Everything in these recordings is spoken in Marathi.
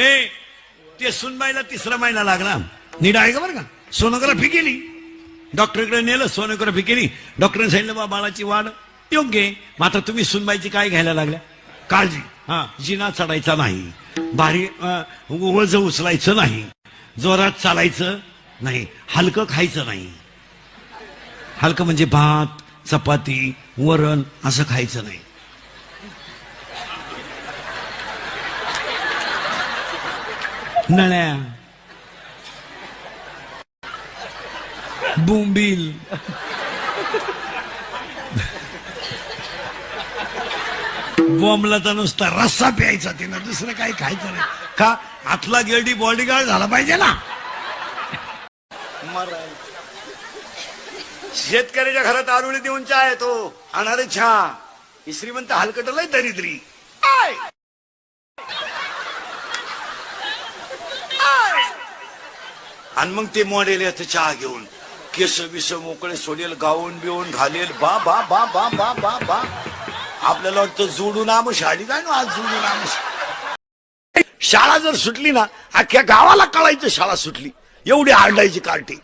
ए ते सुनबाईला तिसरा महिना लागला. नीट आहे का बरं का? सोनोग्राफी केली. डॉक्टरकडे नेलं सोनोग्राफी केली. डॉक्टरने सांगितलं बा बाळाची वाढ योग्य आहे. मात्र तुम्ही सुनबाईची काय घ्यायला लागल्या? काळजी. हा जिना चढायचा नाही. भारी वज उचलायचं नाही. जोरात चालायचं नाही. हलकं खायचं नाही. हलकं म्हणजे भात चपाती वरण असं खायचं नाही. नळ्या. बोंबील. बॉम्बला नुसता रस्सा प्यायचा तिनं. दुसरं काही खायचं नाही. का? आतला गिरडी बॉडीगार्ड झाला पाहिजे ना. शेतकऱ्याच्या घरात आरुळी देऊन चहा येतो. अनारे छा श्रीमंत हलकटलाय दरिद्री. आणि मग ते मॉडेल येतं चहा घेऊन. केस बिस मोकळे सोडेल गाऊन बिवून घालेल. बा बा बा बा बा बा बा. आपल्याला वाटतं जोडून आम शाळी काय ना आज जोडून आम शाळा जर सुटली ना अख्ख्या गावाला कळायचं शाळा सुटली. एवढी आरडायची कार्टी.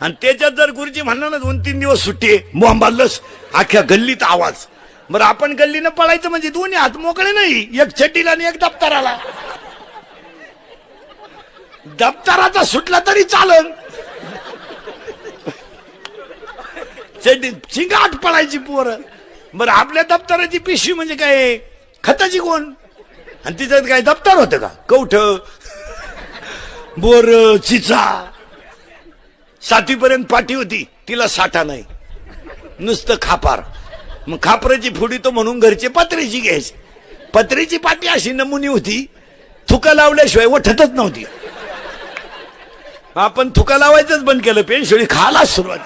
आणि त्याच्यात जर गुरुजी म्हणणार ना दोन तीन दिवस सुट्टी आहे बोंबालच अख्ख्या गल्लीत आवाज. बरं आपण गल्लीनं पळायचं म्हणजे दोन्ही हात मोकळे नाही. एक चड्डीला आणि एक दप्तराला. दप्तराचा सुटला तरी चालन. चिंगाट पळायची पोरं. बरं आपल्या दप्तराची पिशवी म्हणजे काय? खताची कोण? आणि तिच्यात काय दप्तर होतं का? कवठ? बोर चिचा. सातवीपर्यंत पाठी होती तिला साठा नाही. नुसतं खापार. मग खापराची फुडी तो म्हणून घरचे पत्रेची घ्यायची. पत्रेची पाठी अशी नमुनी होती थुका लावल्याशिवाय वठतच नव्हती. आपण थुका लावायचंच बंद केलं पेन्शिळी खायला सुरुवात.